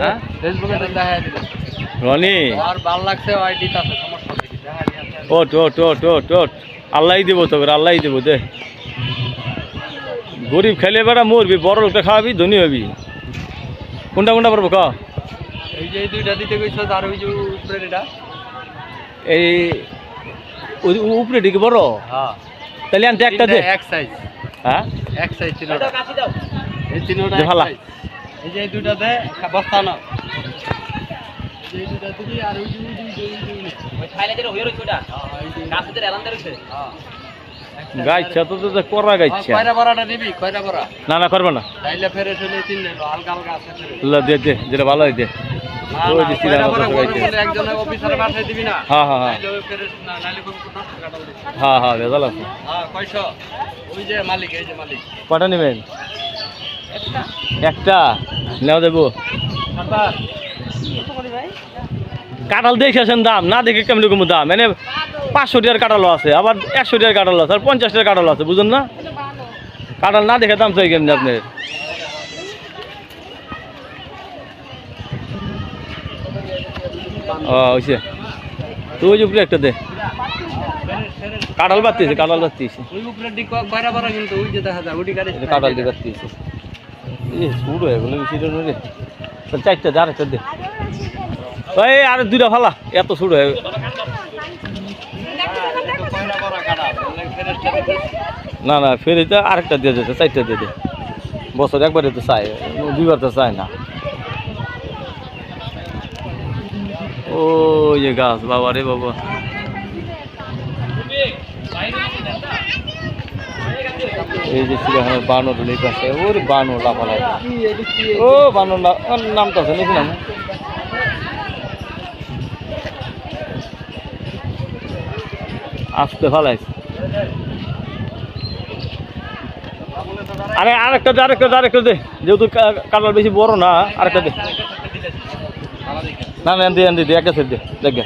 হ্যাঁ? ফেসবুকে রনি? আর ভালো লাগছে আইডি তাতে সমস্যা নেই দেখা দিলাম ওট ওট ওট ওট ওট আল্লাহই দেবো তোকে আল্লাহই দেবো দে। গরিব খেলে বেড়া মরবি বড় লোকটা খাওয়াবি ধনী হবি। কোনটা কোনটা পারব ক? এই যে এই দুইটা দিতে কইছো আর ওই যে উপরে এটা এই ওই উপরে দিকে বড়? হ্যাঁ। তাহলে আনতে একটা দে। এক সাইজ হ্যাঁ? এক সাইজ তিনটা। এই তিনটা size। এই যে দে বস্তা না এই আর ওই ওই হয়ে ওটা? হ্যাঁ, গাছের হ্যাঁ। গাইছা তো তো করা গাইছা। কয়টা বড়াটা নিবি? কয়টা বড়া? না না করবে না। তাইলে ফেরে চলে তিন হালকা হালকা আছে ফেরে। ল, দে দে যেটা ভালো হয় দে। না, ওই না, যে কয়টা মতো গাইছে। একজনের অফিসারের বাসায় দিবি না? হ্যাঁ হ্যাঁ হ্যাঁ। নাইলে ওই ফেরে না নাইলে কোন কোন কাটাল দিবি হ্যাঁ হ্যাঁ ভেজাল আছে। হ্যাঁ কয়শো? ওই যে মালিক এই যে মালিক। কটা নেবেন? একটা? নেওয়া দেবো কাঁঠাল দেখে আসেন দাম না দেখে কেমন রকম দাম। মানে পাঁচশো টাকার কাঁঠালও আছে আবার একশো টাকার কাঁঠাল আছে আর পঞ্চাশ টাকার কাঁঠাল আছে বুঝুন না? কাঁঠাল না দেখে দাম চাই কেমনি আপনার? ও হয়েছে তো ওই উপরে একটা দে। কাঁঠাল বাড়তিছে কাঁঠাল এটা কাঁঠাল দিয়ে এ শুরু হয়ে গেলো বেশি রে চারটা দে। ওই, আর ফালা, এত শুরু হয়ে না না ফের এটা আরেকটা দিয়ে দিতে চারটা দিয়ে দে। বছর একবারে তো চাই দুইবার তো চায় না। ও যে গাছ, বাবা রে বাবা। এই যে চিড়িয়াখানার বানর লেক আছে ওরে বানর লাফালাই ও বানর না ওর নাম তো আছে নাকি নাম আসতে ভালাইছে আরে আরেকটা দে আরেকটা দে আরেকটা দে। যেহেতু কালার বেশি বড় না আরেকটা দে। না না দে দে দে একটা দে দেখে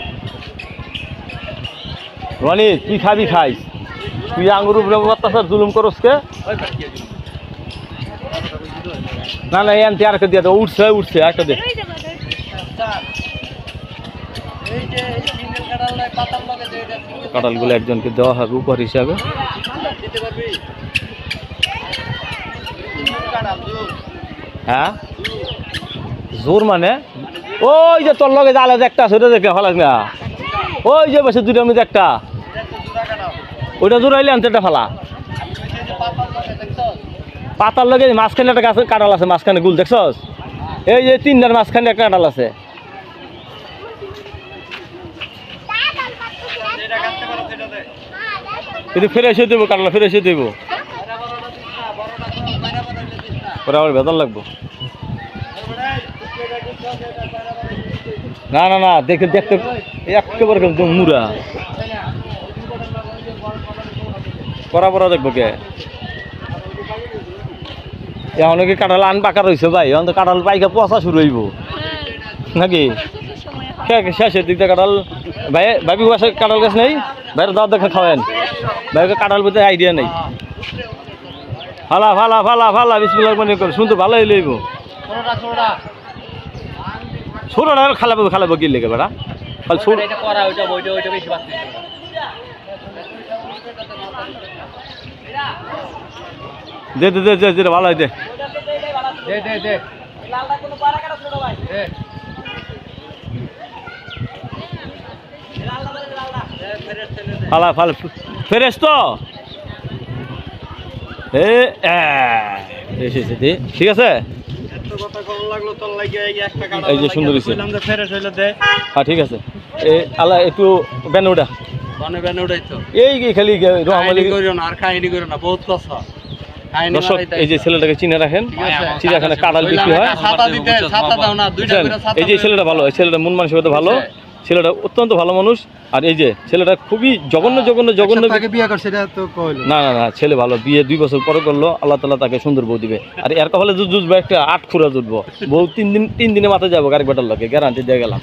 রনি তুই খাবি খাইস? তুই আঙ্গুর উপরে অত্যাচার জুলুম করস কে? না না এনতে আরেকটা দিয়ে দে, উঠছে উঠছে, আরেকটা দে। কাঁঠালগুলো একজনকে দেওয়া হবে উপহার হিসাবে। হ্যাঁ? জোর মানে? ওই যে তোর লগে যে একটা আছে, ওটা দেখে ফালাস না। ওই যে বসে দুটার মধ্যে একটা। ওইটা জোরাইলে আনতে একটা ফালা। পাতার লগে মাঝখানে একটা গাছের কাঁঠাল আছে, মাঝখানে গুল, দেখছস? এই যে তিনটার মাঝখানে একটা কাঁঠাল আছে। কিন্তু ফেরে এসে দেবো কাঁঠাল ফেরে এসে দেবো। ওরা আবার বেতন লাগবো। না না না, দেখে দেখতে একেবারে মুরা করা পরা দেখব কে? এখন কি কাঁঠাল আন পাকা রয়েছে ভাই এখন তো কাঁঠাল পাইকা পচা শুরু হইব। নাকি? শেষ- শেষের দিকটা কাঁঠাল। ভাই ভাবি বাসা কাঁঠাল গাছ নেই? বাইরে দাওয়াত দেখে খাওয়েন। ভাইকে কাঁঠাল বলতে আইডিয়া নেই। ফালা ফালা ফালা ফালা বিসমিল্লাহ মনে করে শুনতে ভালোই লইব ছোটটা খালাবো খালাবো কি লেগে বেড়া? খালি ছোট এটা করা ওইটা ওইটা ওইটা বেশি বাড়ছে দে দে দে দে ভালো হয় দে। দে দে দে। লালটা কোনো পারা কাটা ছোট ভাই দে ফালা ফালা ফেরেস তো ঠিক আছে? এই যে সুন্দর হ্যাঁ ঠিক আছে। এ আল্লাহ একটু বনে এই কি খালি রহমালি কাহিনী করিও না আর কাহিনী করিও না বহুত কথা। দর্শক এই যে ছেলেটাকে চিনে রাখেন। চিড়িয়াখানা কাঁঠাল বিক্রি হয়। এই যে ছেলেটা ভালো এই ছেলেটা মন মানসিকতা ভালো ছেলেটা অত্যন্ত ভালো মানুষ। আর এই যে ছেলেটা খুবই জঘন্য জঘন্য জঘন্য তাকে বিয়ে কর সেটা তো কইলো। না না না ছেলে ভালো বিয়ে দুই বছর পরে করল আল্লাহ তালা তাকে সুন্দর বউ দিবে। আর এর কপালে জুটবো একটা আট খুঁড়া জুটবো বউ। তিন দিন তিন দিনে মাথায় যাব গাড়ি বেটার লোকে গ্যারান্টি দিয়ে গেলাম।